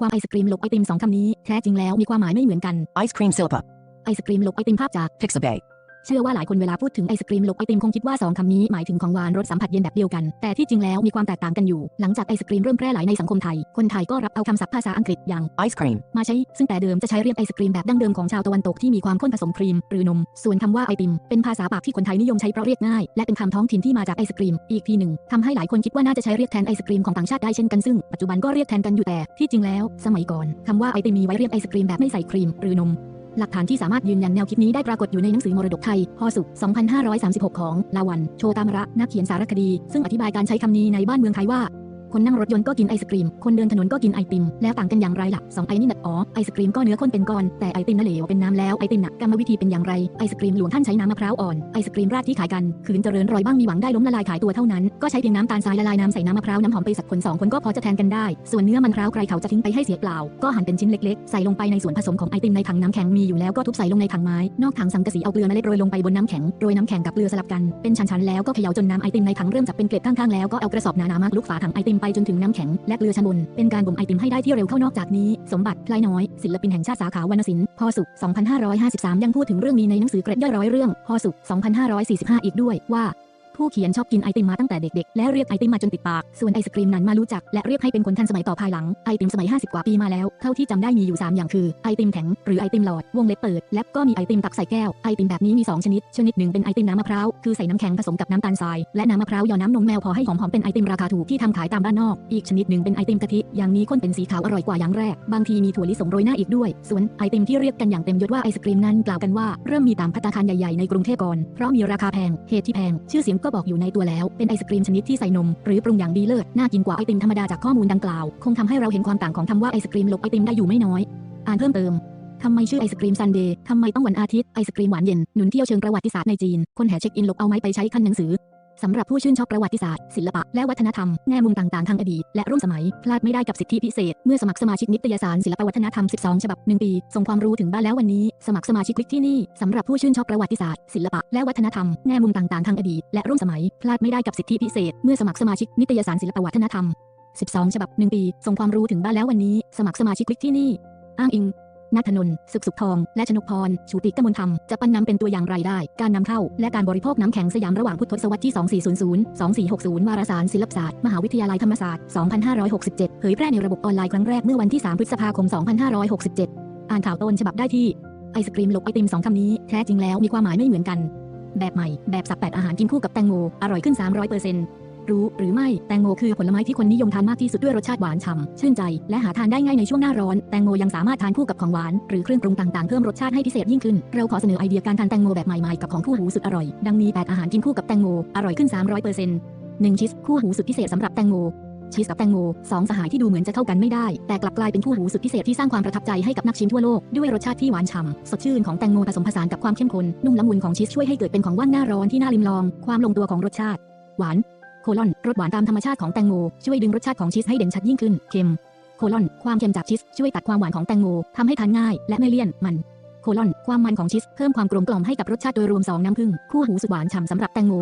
ความไอศกรีมหลบไอติมสองคำนี้แท้จริงแล้วมีความหมายไม่เหมือนกัน Ice cream Silpa. ไอศกรีมหลบไอติมภาพจาก Pixabay. เชื่อว่าหลายคนเวลาพูดถึงไอศกรีมหลบไอติมคงคิดว่าสองคำนี้หมายถึงของหวานรสสัมผัสเย็นแบบเดียวกัน แต่ที่จริงแล้วมีความแตกต่างกันอยู่ หลังจากไอศกรีมเริ่มแพร่หลายในสังคมไทย คนไทยก็รับเอาคำศัพท์ภาษาอังกฤษอย่าง Ice cream. มาใช้ ซึ่งแต่เดิมจะใช้เรียกไอศกรีมแบบดั้งเดิมของชาวตะวันตกที่มีความข้นผสมครีมหรือนม ส่วนคำว่าไอติมเป็นภาษาปากที่คนไทยนิยมใช้เพราะเรียกง่าย และเป็นคำท้องถิ่นที่มาจากไอศกรีม อีกทีหนึ่งทำให้หลายคนคิดว่าน่าจะใช้เรียกแทนไอศกรีมของต่างชาติได้เช่นกันซึ่งปัจจุบันก็เรียกแทนกันอยู่แต่ที่จริงแล้ว สมัยก่อนคำว่าไอติมมีไว้เรียกไอศกรีมแบบไม่ใส่ครีมหรือนม หลักฐานที่สามารถยืนยันแนวคิดนี้ได้ปรากฏอยู่ในหนังสือมรดกไทย พศ 2536 ของลาวัน โชตามระ นักเขียนสารคดี ซึ่งอธิบายการใช้คำนี้ในบ้านเมืองไทยว่า คนนั่งรถยนต์ก็กินไอศกรีม คนเดินถนนก็กินไอติม แล้วต่างกันอย่างไรล่ะสองไอนี่น่ะอ๋อ ไอศกรีมก็เนื้อข้นเป็นก้อน แต่ไอติมน่ะเหลวเป็นน้ำแล้ว ไอติมน่ะกรรมวิธีเป็นอย่างไร ไอศกรีมหลวงท่านใช้น้ำมะพร้าวอ่อน ไอศกรีมราดที่ขายกัน ขืนเจริญรอยบ้างมีหวังได้ล้มละลายขายตัวเท่านั้น ก็ใช้เพียงน้ำตาลทรายละลายน้ำใส่น้ำมะพร้าวน้ำหอมไปสักคนสองคนก็พอจะแทนกันได้ ส่วนเนื้อมันพร้าวใครเขาจะทิ้งไปให้เสียเปล่า ก็หั่นเป็นชิ้นเล็กๆ ใส่ลงไปในส่วนผสมของไอติมในถังน้ำแข็งมีอยู่แล้วก็ทุบใส่ลงในถังไม้ นอกถังสังกะสีเอาเกลือเมล็ดโรยลงไปบนน้ำแข็ง โรยน้ำแข็งกับเกลือสลับกัน เป็นชั้นๆแล้วก็เขย่าจนน้ำไอติมในถังเริ่มจับเป็นเกล็ดข้างๆแล้วก็เอากระสอบหนาๆมาคลุกฝาถังไอติมไปจนถึงน้ำแข็งและเกลือชั้นบน เป็นการบ่มไอติมให้ได้ที่เร็วเข้านอกจากนี้ สมบัติคลายน้อย ศิลปินแห่งชาติสาขาวรรณศิลป์พศ2553 ยังพูดถึงเรื่องนี้ในหนังสือเกร็ดย่อยร้อยเรื่องพศ2545 อีกด้วยว่า ผู้เขียนชอบกินไอติมมาตั้งแต่เด็กๆ และเรียกไอติมมาจนติดปาก ส่วนไอศกรีมนั้นมารู้จัก และเรียกให้เป็นคนทันสมัยต่อภายหลัง ไอติมสมัย 50 กว่าปีมาแล้ว เท่าที่จำได้มีอยู่ 3 อย่างคือ ไอติมแข็ง หรือไอติมหลอด วงเล็บเปิด และก็มีไอติมตักใส่แก้ว ไอติมแบบนี้มี 2 ชนิด ชนิดหนึ่งเป็นไอติมน้ำมะพร้าว คือใส่น้ำแข็งผสมกับน้ำตาลทราย และน้ำมะพร้าวหยอน้ำนมแมวพอให้หอมๆ เป็นไอติมราคาถูกที่ทำขายตามบ้านนอก อีกชนิดหนึ่งเป็นไอติมกะทิ อย่างนี้ข้นเป็นสีขาวอร่อยกว่าอย่างแรก บางทีมีถั่วลิสงโรยหน้าอีกด้วย ส่วนไอติมที่เรียกกันอย่างเต็มยศว่าไอศกรีมนั้นกล่าวกันว่าเริ่มมีตามภัตตาคารใหญ่ๆในกรุงเทพก่อนเพราะมีราคาแพงเหตุที่แพงชื่อเสียงก็บอกอยู่ในตัวแล้ว เป็นไอศกรีมชนิดที่ใส่นม หรือปรุงอย่างดีเลิศ น่ากินกว่าไอติมธรรมดาจากข้อมูลดังกล่าว คงทำให้เราเห็นความต่างของคำว่าไอศกรีมหลบไอติมได้อยู่ไม่น้อย อ่านเพิ่มเติมทำไมชื่อไอศกรีมซันเดย์ ทำไมต้องวันอาทิตย์ ไอศกรีมหวานเย็น หนุนเที่ยวเชิงประวัติศาสตร์ในจีน คนแห่เช็คอินหลบเอาไม้ไปใช้คันหนังสือ สำหรับผู้ชื่นชอบประวัติศาสตร์ ศิลปะ และวัฒนธรรม แง่มุมต่างๆ ทางอดีต และร่วมสมัย พลาดไม่ได้กับสิทธิพิเศษ เมื่อสมัครสมาชิกนิตยสารศิลปวัฒนธรรม 12 ฉบับ 1 ปี ส่งความรู้ถึงบ้านแล้ววันนี้ สมัครสมาชิกคลิกที่นี่สำหรับผู้ชื่นชอบประวัติศาสตร์ ศิลปะ และวัฒนธรรม แง่มุมต่างๆ ทางอดีต และร่วมสมัย พลาดไม่ได้กับสิทธิพิเศษ เมื่อสมัครสมาชิกนิตยสารศิลปวัฒนธรรม 12 ฉบับ 1 ปี ส่งความรู้ถึงบ้านแล้ววันนี้ สมัครสมาชิกคลิกที่นี่ อ้างอิง นัทนนท์สุขสุขทอง และชนกพร ชูติกมลธรรม จะปั้นน้ำเป็นตัวอย่างไรได้ การนำเข้า และการบริโภคน้ำแข็งสยามระหว่างพุทธศตวรรษที่ 2400 2460 วารสารศิลปศาสตร์ มหาวิทยาลัยธรรมศาสตร์ 2567 เผยแพร่ในระบบออนไลน์ครั้งแรกเมื่อวันที่ 3 พฤษภาคม 2567 อ่านข่าวต้นฉบับได้ที่ ไอศกรีมหลบไอติมสองคำนี้ แท้จริงแล้วมีความหมายไม่เหมือนกัน แบบใหม่ แบบสับแปดอาหารกินคู่กับแตงโม อร่อยขึ้น 300% รู้หรือไม่แตงโมคือผลไม้ที่คนนิยมทานมากที่สุดด้วยรสชาติหวานฉ่ำชื่นใจ และหาทานได้ง่ายในช่วงหน้าร้อน แตงโมยังสามารถทานคู่กับของหวาน หรือเครื่องปรุงต่างๆ เพิ่มรสชาติให้พิเศษยิ่งขึ้น เราขอเสนอไอเดียการทานแตงโมแบบใหม่ๆ กับของคู่หูสุดอร่อย ดังนี้ 8 อาหารกินคู่กับแตงโม อร่อยขึ้น 300% 1ชีสคู่หูสุดพิเศษสำหรับแตงโมชีสกับแตงโมสองสหายที่ดูเหมือนจะเข้ากันไม่ได้ แต่กลับกลายเป็นคู่หูสุดพิเศษที่สร้างความประทับใจให้กับนักชิมทั่วโลก ด้วยรสชาติที่หวานฉ่ำสดชื่นของแตงโมผสมผสานกับความเข้มข้นนุ่มละมุนของชีสช่วยให้เกิดเป็นของว่างหน้าร้อนที่น่าลิมลอง ความลงตัวของรสชาติ หวาน โคลอนรสหวานตามธรรมชาติของแตงโมช่วยดึงรสชาติของชีสให้เด่นชัดยิ่งขึ้น เค็ม โคลอน ความเค็มจากชีสช่วยตัดความหวานของแตงโมทำให้ทานง่าย และไม่เลี่ยนมัน โคลอน ความมันของชีสเพิ่มความกลมกล่อมให้กับรสชาติโดยรวมสองน้ำผึ้งคู่หูสุดหวานฉ่ำสำหรับแตงโม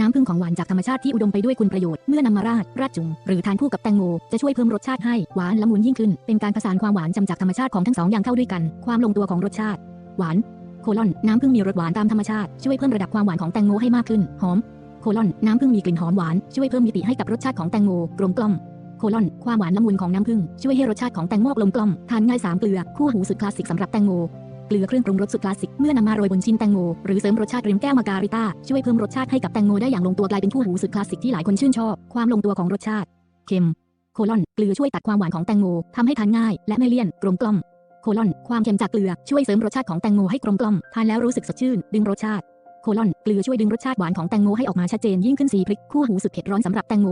น้ำผึ้งของหวานจากธรรมชาติที่อุดมไปด้วยคุณประโยชน์ เมื่อนำมาราด ราดจุ่มหรือทานคู่กับแตงโม จะช่วยเพิ่มรสชาติให้หวานละมุนยิ่งขึ้น เป็นการผสานความหวานจำจากธรรมชาติของทั้งสองอย่างเข้าด้วยกัน ความลงตัวของรสชาติ หวาน โคลอน น้ำผึ้งมีรสหวานตามธรรมชาติ ช่วยเพิ่มระดับความหวานของแตงโมให้มากขึ้น หอม โคลอนน้ำผึ้งมีกลิ่นหอมหวาน ช่วยเพิ่มมิติให้กับรสชาติของแตงโมกลมกล่อมโคลอนความหวานละมุนของน้ำผึ้งช่วยให้รสชาติของแตงโมกลมกล่อมทานง่ายสามเกลือคู่หูสุดคลาสสิกสำหรับแตงโมเกลือเครื่องปรุงรสสุดคลาสสิกเมื่อนำมาโรยบนชิ้นแตงโมหรือเสริมรสชาติริมแก้วมาการิต้าช่วยเพิ่มรสชาติให้กับแตงโมได้อย่างลงตัวกลายเป็นคู่หูสุดคลาสสิกที่หลายคนชื่นชอบ ความลงตัวของรสชาติเค็มโคลอนเกลือช่วยตัดความหวานของแตงโมทำให้ทานง่าย และไม่เลี่ยนกลมกล่อมโคลอนความเค็มจากเกลือช่วยเสริมรสชาติของแตงโมให้กลมกล่อมทานแล้วรู้สึกสดชื่น ดึงรสชาติ โคลอนเกลือช่วยดึงรสชาติหวานของแตงโมให้ออกมาชัดเจนยิ่งขึ้นสีพริกคู่วหูสุดเผ็ดร้อนสำหรับแตงโม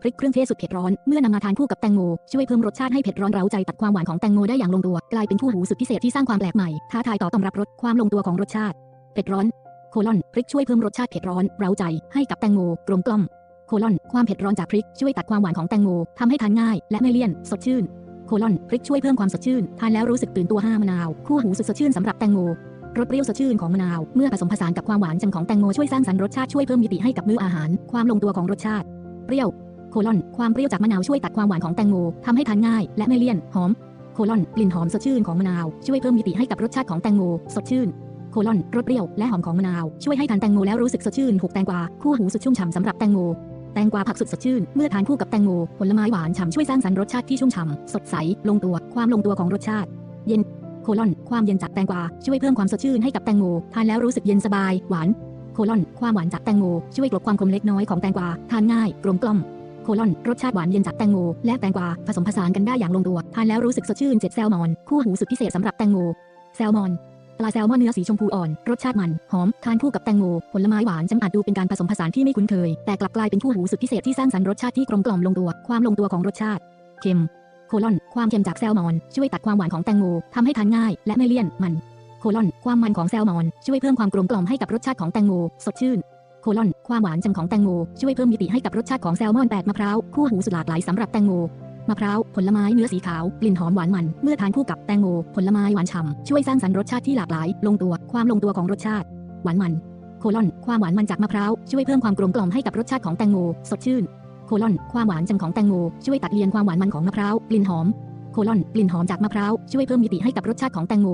พริกเครื่องเทศสุดเผ็ดร้อนเมื่อนำมาทานคู่กับแตงโมช่วยเพิ่มรสชาติให้เผ็ดร้อนเร้าใจตัดความหวานของแตงโมได้อย่างลงตัว กลายเป็นคู่หูสุดพิเศษที่สร้างความแปลกใหม่ท้าทายต่อตำรับรสความลงตัวของรสชาติเผ็ดร้อนโคลอนพริกช่วยเพิ่มรสชาติเผ็ดร้อนเร้าใจให้กับแตงโมกลมกล่อมโคลอนความเผ็ดร้อนจากพริกช่วยตัดความหวานของแตงโมทำให้ทานง่ายและไม่เลี่ยนสดชื่นโคลอนพริกช่วยเพิ่มความสดชื่นทานแล้วรู้สึกตื่นตัวห้ามะนาว คู่หูสุดสดชื่นสำหรับแตงโม รสเปรี้ยวสดชื่นของมะนาว เมื่อผสมผสานกับความหวานจังของแตงโมช่วยสร้างสรรค์รสชาติช่วยเพิ่มมิติให้กับมื้ออาหาร ความลงตัวของรสชาติ เปรี้ยว โคลอน ความเปรี้ยวจากมะนาวช่วยตัดความหวานของแตงโมทำให้ทานง่าย และไม่เลี่ยน หอม โคลอน กลิ่นหอมสดชื่นของมะนาว ช่วยเพิ่มมิติให้กับรสชาติของแตงโมสดชื่น โคลอน รสเปรี้ยวและหอมของมะนาวช่วยให้ทานแตงโมแล้วรู้สึกสดชื่นหกแตงกวาคู่หูสุดชุ่มฉ่ำสำหรับแตงโมแตงกวาผักสุดสดชื่น เมื่อทานคู่กับแตงโมผลไม้หวานฉ่ำช่วยสร้างสรรค์รสชาติที่ชุ่มฉ่ำสดใส ลงตัว ความลงตัวของรสชาติ เย็น คลอน ความเย็นจากแตงกวาช่วยเพิ่มความสดชื่นให้กับแตงโมทานแล้วรู้สึกเย็นสบายหวานโคลอน ความหวานจากแตงโมช่วยกลบความขมเล็กน้อยของแตงกวาทานง่ายกลมกล่อมโคลอนรสชาติหวานเย็นจากแตงโมและแตงกวาผสมผสานกันได้อย่างลงตัวทานแล้วรู้สึกสดชื่นเจ็ดแซลมอน คู่หูสุดพิเศษสำหรับแตงโมแซลมอนปลาแซลมอนเนื้อสีชมพูอ่อน รสชาติมันหอมทานคู่กับแตงโมผลไม้หวานจำอาจดูเป็นการผสมผสานที่ไม่คุ้นเคย แต่กลับกลายเป็นคู่หูสุดพิเศษที่สร้างสรรค์รสชาติที่กลมกล่อมลงตัว ความลงตัวของรสชาติเค็ม โคลอน ความเค็มจากแซลมอน ช่วยตัดความหวานของแตงโมทำให้ทานง่ายและไม่เลี่ยนมัน โคลอน ความมันของแซลมอน ช่วยเพิ่มความกลมกล่อมให้กับรสชาติของแตงโมสดชื่น โคลอน ความหวานจังของแตงโมช่วยเพิ่มมิติให้กับรสชาติของแซลมอนแปดมะพร้าวคู่หูสุดหลากหลายสำหรับแตงโมมะพร้าวผลไม้เนื้อสีขาวกลิ่นหอมหวานมัน เมื่อทานคู่กับแตงโมผลไม้หวานฉ่ำช่วยสร้างสรรค์รสชาติที่หลากหลาย ลงตัวความลงตัวของรสชาติ หวานมัน โคลอน ความหวานมันจากมะพร้าวช่วยเพิ่มความกลมกล่อมให้กับรสชาติของแตงโมสดชื่น โคลอนความหวานจังของแตงโมช่วยตัดเลี่ยนความหวานมันของมะพร้าวกลิ่นหอมโคลอนกลิ่นหอมจากมะพร้าวช่วยเพิ่มมิติให้กับรสชาติของแตงโม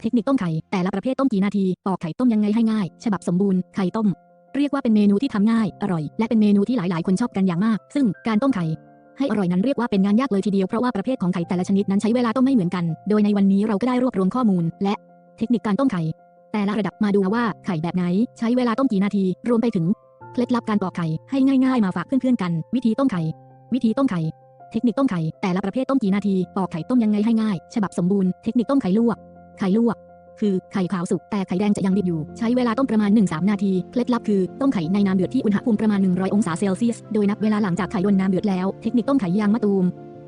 เทคนิคต้มไข่แต่ละประเภทต้มกี่นาทีปอกไข่ต้มยังไงให้ง่าย ฉบับสมบูรณ์ไข่ต้ม เรียกว่าเป็นเมนูที่ทำง่าย อร่อย และเป็นเมนูที่หลาย ๆ คนชอบกันอย่างมาก ซึ่งการต้มไข่ให้อร่อยนั้นเรียกว่าเป็นงานยากเลยทีเดียวเพราะว่าประเภทของไข่แต่ละชนิดนั้นใช้เวลาต้มไม่เหมือนกัน โดยในวันนี้เราก็ได้รวบรวมข้อมูล และเทคนิคการต้มไข่ แต่ละระดับมาดูว่าไข่แบบไหน ใช้เวลาต้มกี่นาที รวมไปถึง เคล็ดลับการปอกไข่ให้ง่ายๆมาฝากเพื่อนๆกัน วิธีต้มไข่ วิธีต้มไข่ เทคนิคต้มไข่ แต่ละประเภทต้มกี่นาที ปอกไข่ต้มยังไงให้ง่าย ฉบับสมบูรณ์ เทคนิคต้มไข่ลวก ไข่ลวก คือไข่ขาวสุกแต่ไข่แดงจะยังดิบอยู่ ใช้เวลาต้มประมาณ 1-3 นาที เคล็ดลับคือต้มไข่ในน้ำเดือดที่อุณหภูมิประมาณ 100 องศาเซลเซียส โดยนับเวลาหลังจากไข่โดนน้ำเดือดแล้ว เทคนิคต้มไข่ยางมะตูม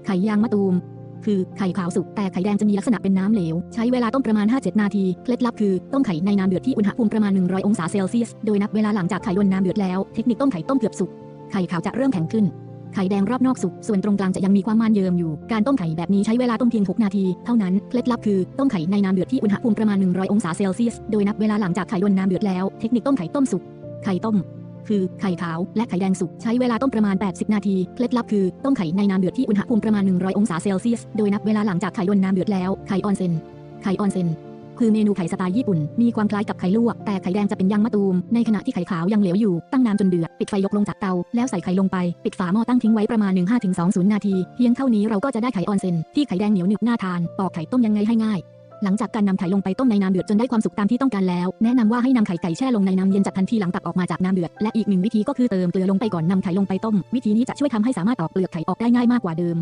ไข่ยางมะตูม คือไข่ขาวสุกแต่ไข่แดงจะมีลักษณะเป็นน้ำเหลว ใช้เวลาต้มประมาณ 5-7 นาที เคล็ดลับคือต้มไข่ในน้ำเดือดที่อุณหภูมิประมาณ 100 องศาเซลเซียส โดยนับเวลาหลังจากไข่โดนน้ำเดือดแล้ว เทคนิคต้มไข่ต้มเกือบสุก ไข่ขาวจะเริ่มแข็งขึ้น ไข่แดงรอบนอกสุก ส่วนตรงกลางจะยังมีความมันเยิมอยู่ การต้มไข่แบบนี้ใช้เวลาต้มเพียง 6 นาที เท่านั้น เคล็ดลับคือต้มไข่ในน้ำเดือดที่อุณหภูมิประมาณ 100 องศาเซลเซียส โดยนับเวลาหลังจากไข่โดนน้ำเดือดแล้ว เทคนิคต้มไข่ต้มสุก ไข่ต้ม คือไข่ขาวและไข่แดงสุกใช้เวลาต้มประมาณ 80 นาที เคล็ดลับคือต้มไข่ในน้ำเดือดที่อุณหภูมิประมาณ 100 องศาเซลเซียส โดยนับเวลาหลังจากไข่โดนน้ำเดือดแล้ว ไข่ออนเซน ไข่ออนเซนคือเมนูไข่สไตล์ญี่ปุ่น มีความคล้ายกับไข่ลวก แต่ไข่แดงจะเป็นยางมะตูม ในขณะที่ไข่ขาวยังเหลวอยู่ ตั้งน้ำจนเดือด ปิดไฟยกลงจากเตา แล้วใส่ไข่ลงไป ปิดฝาหม้อตั้งทิ้งไว้ประมาณ 15-20 นาที เพียงเท่านี้เราก็จะได้ไข่ออนเซนที่ไข่แดงเหนียวหนึบน่าทาน ปอกไข่ต้มยังไงให้ง่าย หลังจากการนำไข่ลงไปต้มในน้ำเดือดจนได้ความสุกตามที่ต้องการแล้ว แนะนำว่าให้นำไข่ไก่แช่ลงในน้ำเย็นจัดทันทีหลังตักออกมาจากน้ำเดือด และอีกหนึ่งวิธีก็คือเติมเกลือลงไปก่อนนำไข่ลงไปต้ม วิธีนี้จะช่วยทำให้สามารถออกเปลือกไข่ออกได้ง่ายมากกว่าเดิม